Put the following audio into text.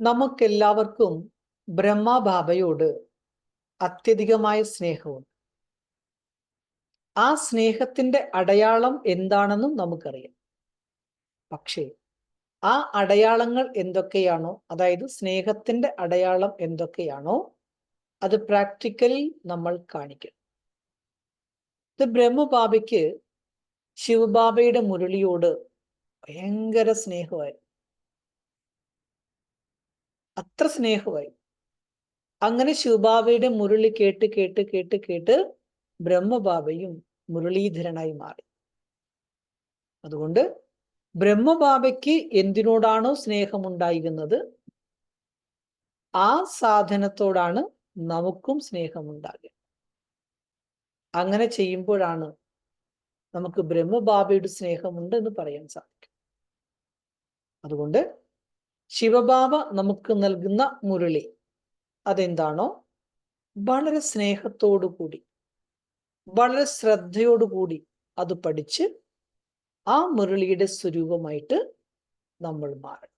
നമുക്കെല്ലാവർക്കും ബ്രഹ്മബാബയോട് അത്യധികമായ സ്നേഹമുണ്ട്. ആ സ്നേഹത്തിന്റെ അടയാളം എന്താണെന്നും നമുക്കറിയാം. പക്ഷേ ആ അടയാളങ്ങൾ എന്തൊക്കെയാണോ അതായത് സ്നേഹത്തിന്റെ അടയാളം എന്തൊക്കെയാണോ അത് പ്രാക്ടിക്കലി നമ്മൾ കാണിക്കണം. ഇത് ബ്രഹ്മബാബയ്ക്ക് ശിവബാബയുടെ മുരളിയോട് ഭയങ്കര സ്നേഹമായിരുന്നു. അത്ര സ്നേഹമായി. അങ്ങനെ ശിവബാബയുടെ മുരളി കേട്ട് കേട്ട് കേട്ട് കേട്ട് ബ്രഹ്മബാബയും മുരളീധരനായി മാറി. അതുകൊണ്ട് ബ്രഹ്മബാബയ്ക്ക് എന്തിനോടാണോ സ്നേഹമുണ്ടായിരുന്നത്? ആ സാധനത്തോടാണ് നമുക്കും സ്നേഹമുണ്ടാകുക. അങ്ങനെ ചെയ്യുമ്പോഴാണ് നമുക്ക് ബ്രഹ്മബാബയുടെ സ്നേഹമുണ്ട് എന്ന് പറയാൻ സാധിക്കും. അതുകൊണ്ട് ശിവബാബ നമുക്ക് നൽകുന്ന മുരളി അതെന്താണോ? വളരെ സ്നേഹത്തോടു കൂടി വളരെ ശ്രദ്ധയോടുകൂടി അത് പഠിച്ച് ആ മുരളിയുടെ സ്വരൂപമായിട്ട് നമ്മൾ മാറണം.